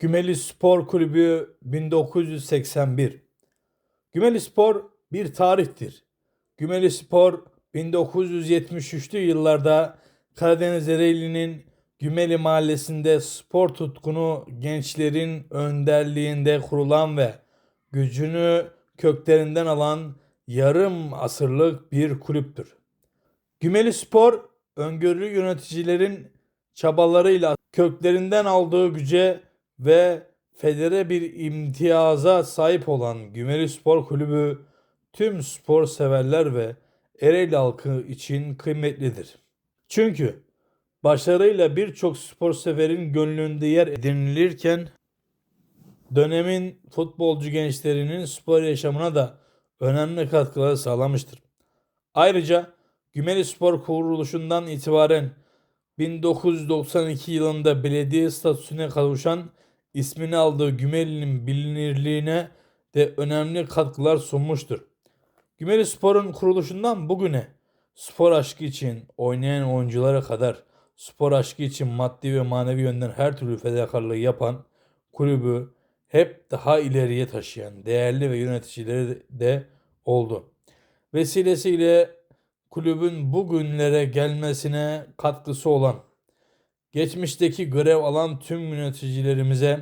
Gümeli Spor Kulübü 1981 Gümeli Spor bir tarihtir. Gümeli Spor 1973'lü yıllarda Karadeniz Ereğli'nin Gümeli Mahallesi'nde spor tutkunu gençlerin önderliğinde kurulan ve gücünü köklerinden alan yarım asırlık bir kulüptür. Gümeli Spor, öngörülü yöneticilerin çabalarıyla köklerinden aldığı güce ve federe bir imtiyaza sahip olan Gümeli Spor Kulübü tüm spor severler ve Ereğli halkı için kıymetlidir. Çünkü başarıyla birçok spor severin gönlünde yer edinilirken dönemin futbolcu gençlerinin spor yaşamına da önemli katkılar sağlamıştır. Ayrıca Gümeli Spor kuruluşundan itibaren 1992 yılında belediye statüsüne kavuşan ismini aldığı Gümeli'nin bilinirliğine de önemli katkılar sunmuştur. Gümeli Spor'un kuruluşundan bugüne spor aşkı için oynayan oyunculara kadar spor aşkı için maddi ve manevi yönden her türlü fedakarlığı yapan kulübü hep daha ileriye taşıyan değerli ve yöneticileri de oldu. Vesilesiyle kulübün bugünlere gelmesine katkısı olan, geçmişteki görev alan tüm yöneticilerimize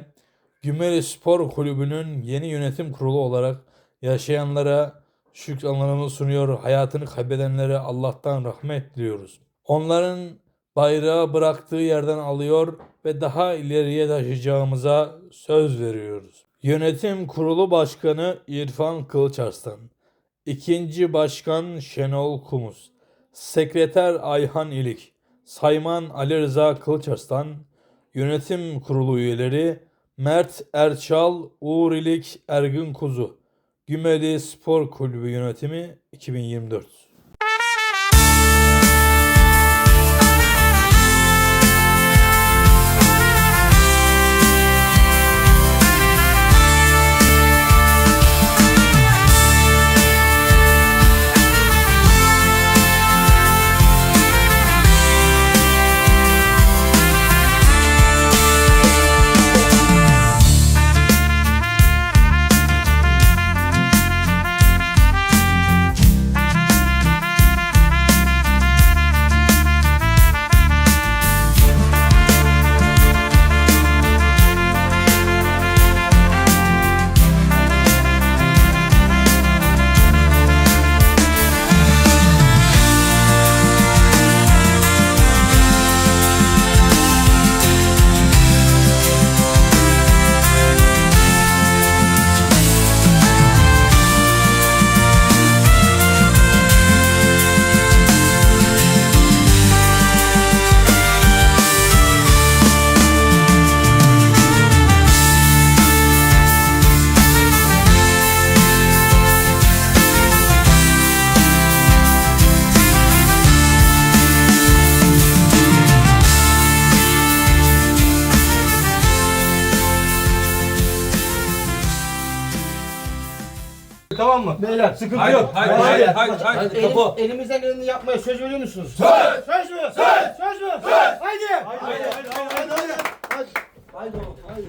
Gümeli Spor Kulübü'nün yeni yönetim kurulu olarak yaşayanlara şükranlarımı sunuyor. Hayatını kaybedenlere Allah'tan rahmet diliyoruz. Onların bayrağı bıraktığı yerden alıyor ve daha ileriye taşıyacağımıza söz veriyoruz. Yönetim Kurulu Başkanı İrfan Kılıçarslan, İkinci Başkan Şenol Kumuz, Sekreter Ayhan İlik, Sayman Ali Rıza Kılıçarslan, Yönetim Kurulu üyeleri Mert Erçal, Uğur İlik, Ergün Kuzu, Gümeli Spor Kulübü Yönetimi 2024. Tamam mı? Beyler sıkıntı Hayır, yok. hayır, hayır, beyler. hayır, hayır. Hadi, Kapı. elim- elimizden geleni yapmaya söz veriyor musunuz? Söz! Söz mü? Söz! Söz mü? Söz! Haydi! Haydi, haydi, haydi, haydi, haydi. Haydi oğlum, haydi.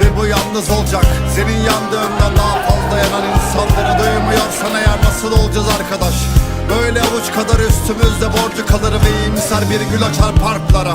ve bu yalnız olacak. Senin yandığından daha fazla yanan insanları duymuyorsan eğer nasıl olacağız arkadaş? Böyle avuç kadar üstümüzde borcu kalır ve iyimser bir gül açar parklara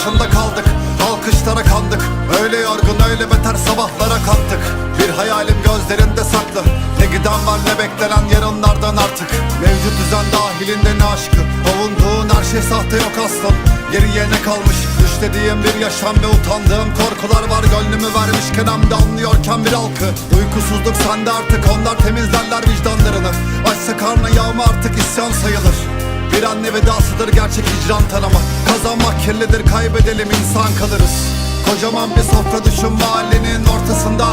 karkışında kaldık. Alkışlara kandık. Öyle yorgun öyle beter sabahlara kalktık Bir hayalim gözlerinde saklı. Ne giden var ne beklenen yarınlardan artık. Mevcut düzen dahilinde ne aşkı? Avunduğun her şey sahte yok aslan. Geriye ne kalmış? Düşlediğim bir yaşam ve utandığım korkular var. Gönlümü vermişken hem de anlıyorken bir halkı. Uykusuzluk sende artık. Onlar temizlerler vicdanlarını. Açsa karnı yağma artık isyan sayılır bir anne vedasıdır gerçek hicran tanımı Kazanmak kirlidir kaybedelim insan kalırız. Kocaman bir sofra düşün mahallenin ortasında.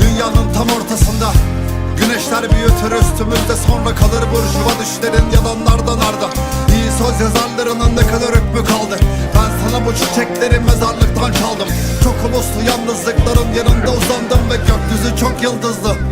Dünyanın tam ortasında. Güneşler büyütür üstümüzde sonra kalır burjuva düşlerin yalanlardan arda. İyi söz yazarlarının ne kadar hükmü kaldı. Ben sana bu çiçekleri mezarlıktan çaldım. Çok uluslu yalnızlıkların yanında uzandım ve gökyüzü çok yıldızlı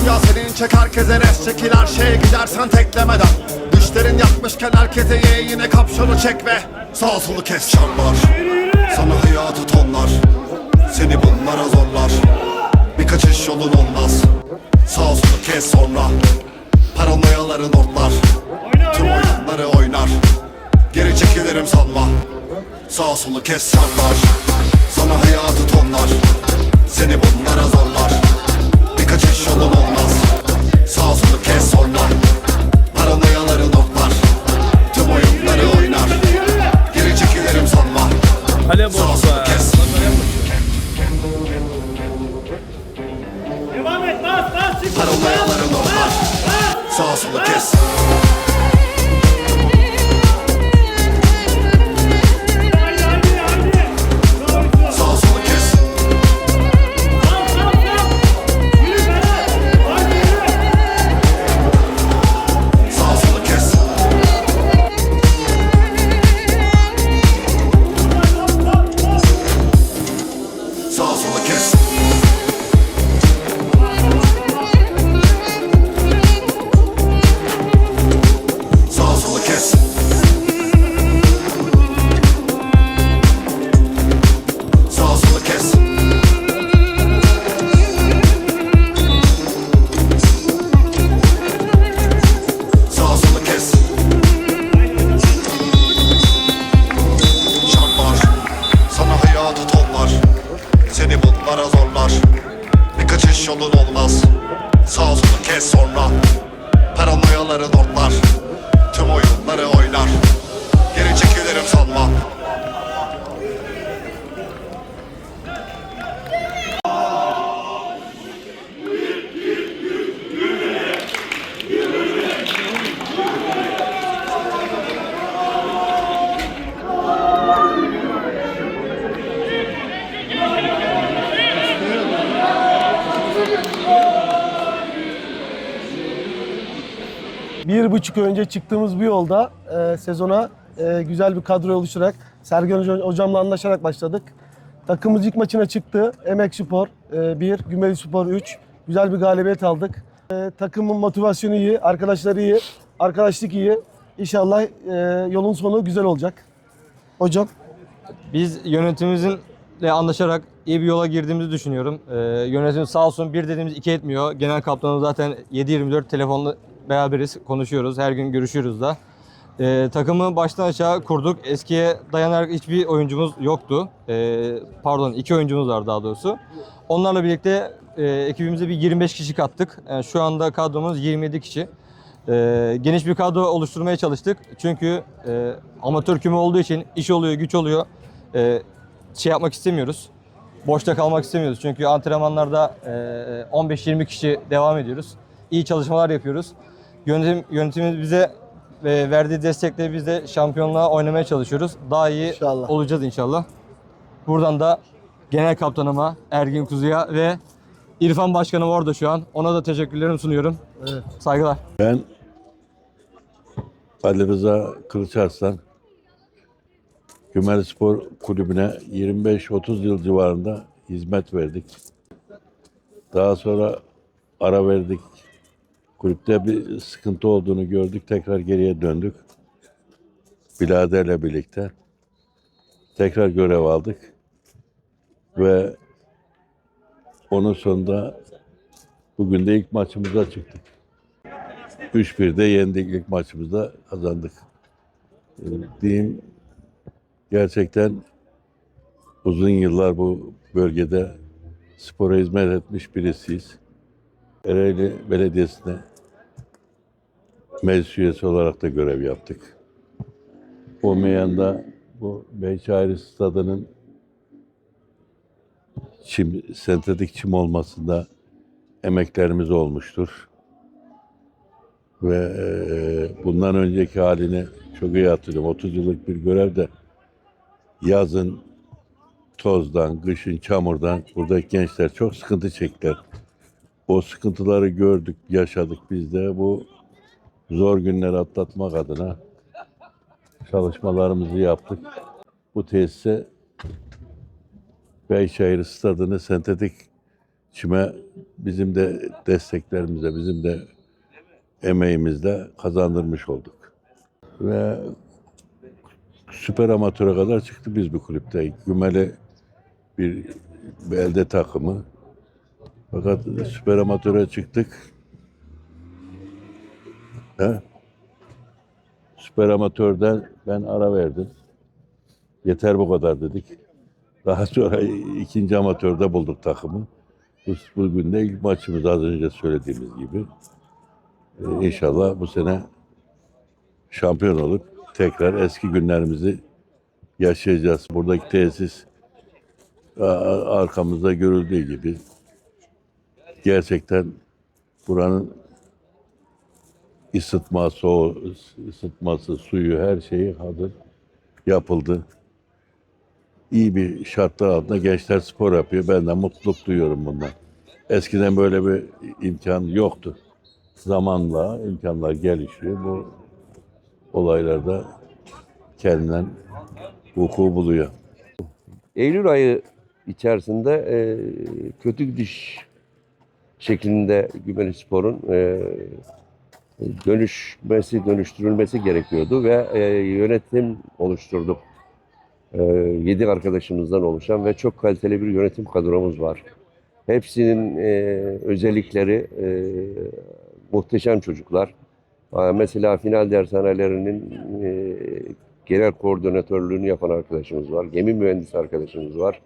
dünya senin çek herkese res çekil her şeye gidersen teklemeden. Düşlerin yapmışken herkese ye yine kapşonu çek ve Sağ solu kes çarpar Sana hayatı tonlar Seni bunlara zorlar. Bir kaçış yolun olmaz Sağ solu kes sonra. Paranoyaları notlar Oyna Tüm oyunları oynar. Geri çekilirim sanma Sağ solu kes sarlar Sana hayatı tonlar Seni bunlara zorlar kaçış yolun olmaz. Sağ solu kes sonra Paranoyaları notlar Tüm oyunları oynar. Geri çekilirim sanma. Boş Sağ solu kes. Devam et. Bas bas. Çık. Paranoyaları Bir buçuk önce çıktığımız bu yolda e, sezona e, güzel bir kadro oluşturarak Sergen Hoca- hocamla anlaşarak başladık. Takımımız ilk maçına çıktı. Emek Spor 1, Gümeli Spor 3. Güzel bir galibiyet aldık. E, takımın motivasyonu iyi, arkadaşları iyi, arkadaşlık iyi. İnşallah e, yolun sonu güzel olacak. Hocam. Biz yönetimimizle anlaşarak iyi bir yola girdiğimizi düşünüyorum. Ee, yönetim sağ olsun bir dediğimiz iki etmiyor. Genel kaptanımız zaten 7-24 telefonla beraberiz, konuşuyoruz, her gün görüşüyoruz da. Ee, takımı baştan aşağı kurduk. Eskiye dayanarak hiçbir oyuncumuz yoktu. Ee, pardon iki oyuncumuz var daha doğrusu. Onlarla birlikte e, ekibimize bir 25 kişi kattık. Yani şu anda kadromuz 27 kişi. Ee, geniş bir kadro oluşturmaya çalıştık. Çünkü e, amatör küme olduğu için iş oluyor, güç oluyor. Ee, şey yapmak istemiyoruz. Boşta kalmak istemiyoruz. Çünkü antrenmanlarda e, 15-20 kişi devam ediyoruz. iyi çalışmalar yapıyoruz. Yönetim, yönetimimiz bize e, verdiği destekle biz de şampiyonluğa oynamaya çalışıyoruz. Daha iyi İnşallah. olacağız inşallah. Buradan da genel kaptanıma Ergin Kuzu'ya ve İrfan Başkanım orada şu an. Ona da teşekkürlerimi sunuyorum. Evet. Saygılar. Ben Ali Rıza Kılıçarslan Gümel Spor Kulübü'ne 25-30 yıl civarında hizmet verdik. Daha sonra ara verdik. Kulüpte bir sıkıntı olduğunu gördük. Tekrar geriye döndük. Bilader'le birlikte. Tekrar görev aldık. Ve onun sonunda bugün de ilk maçımıza çıktık. 3-1'de yendik ilk maçımızda kazandık. Ee, Diyeyim gerçekten uzun yıllar bu bölgede spora hizmet etmiş birisiyiz. Ereğli Belediyesi'ne meclis üyesi olarak da görev yaptık. O meyanda bu Beyşehir Stadı'nın çim, sentetik çim olmasında emeklerimiz olmuştur ve eee, bundan önceki halini çok iyi hatırlıyorum. 30 yıllık bir görevde yazın tozdan, kışın çamurdan buradaki gençler çok sıkıntı çektiler. O sıkıntıları gördük, yaşadık biz de. Bu zor günleri atlatmak adına çalışmalarımızı yaptık. Bu tesise Beyşehir Stadı'nı sentetik çime bizim de desteklerimize, bizim de emeğimizle kazandırmış olduk. Ve süper amatöre kadar çıktı biz bu kulüpte. Gümeli bir belde takımı. Fakat süper amatöre çıktık. He? Süper amatörden ben ara verdim. Yeter bu kadar dedik. Daha sonra ikinci amatörde bulduk takımı. Bu- Bugün de ilk maçımız az önce söylediğimiz gibi. Ee, İnşallah bu sene şampiyon olup tekrar eski günlerimizi yaşayacağız. Buradaki tesis arkamızda görüldüğü gibi gerçekten buranın ısıtması, o ısıtması, suyu her şeyi hazır yapıldı. İyi bir şartlar altında gençler spor yapıyor. Ben de mutluluk duyuyorum bundan. Eskiden böyle bir imkan yoktu zamanla imkanlar gelişiyor. Bu olaylarda kendinden vuku buluyor. Eylül ayı içerisinde e, kötü gidiş şeklinde Gümeli Spor'un e, dönüşmesi, dönüştürülmesi gerekiyordu ve e, yönetim oluşturduk. E, yedi arkadaşımızdan oluşan ve çok kaliteli bir yönetim kadromuz var. Hepsinin e, özellikleri e, muhteşem çocuklar. Mesela final dershanelerinin genel koordinatörlüğünü yapan arkadaşımız var. Gemi mühendisi arkadaşımız var.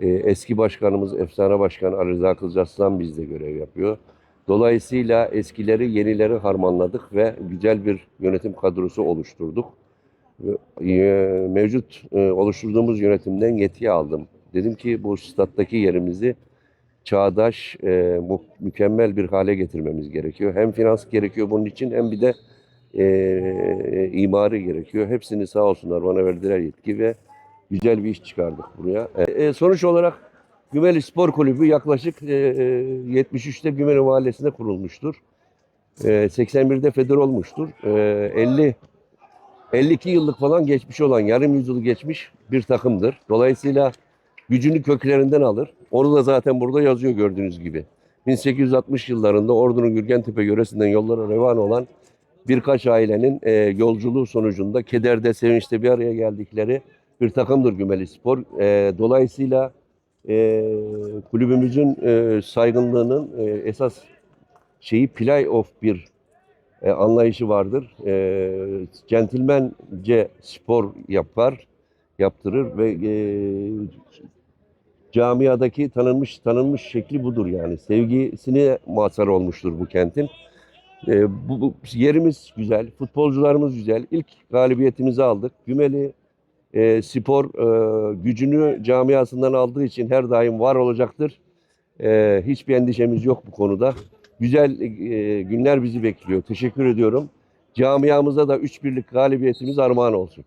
Eski başkanımız, efsane başkan Ali Rıza Kılıçarslan bizde görev yapıyor. Dolayısıyla eskileri, yenileri harmanladık ve güzel bir yönetim kadrosu oluşturduk. E, Mevcut e, oluşturduğumuz yönetimden yetki aldım. Dedim ki bu stat'taki yerimizi çağdaş, e, mükemmel bir hale getirmemiz gerekiyor. Hem finans gerekiyor bunun için hem bir de e, imarı gerekiyor. Hepsini sağ olsunlar bana verdiler yetki ve güzel bir iş çıkardık buraya. Sonuç olarak Gümeli Spor Kulübü yaklaşık e, e, 73'te Gümeli Mahallesi'nde kurulmuştur. E, 81'de feder olmuştur. E, 50 52 yıllık falan geçmiş olan, yarım yüzyıl geçmiş bir takımdır. Dolayısıyla gücünü köklerinden alır. Onu da zaten burada yazıyor gördüğünüz gibi. 1860 yıllarında Ordu'nun Gürgentepe yöresinden yollara revan olan birkaç ailenin e, yolculuğu sonucunda kederde, sevinçte bir araya geldikleri bir takımdır Gümeli Spor. E, dolayısıyla e, kulübümüzün e, saygınlığının e, esas şeyi play-off bir e, anlayışı vardır. E, centilmence spor yapar, yaptırır ve e, camiadaki tanınmış tanınmış şekli budur yani. Sevgisine mazhar olmuştur bu kentin. E, bu, bu yerimiz güzel, futbolcularımız güzel. İlk galibiyetimizi aldık. Gümeli e, spor e, gücünü camiasından aldığı için her daim var olacaktır. E, hiçbir endişemiz yok bu konuda. güzel e, günler bizi bekliyor. Teşekkür ediyorum. Camiamıza da 3 birlik galibiyetimiz armağan olsun.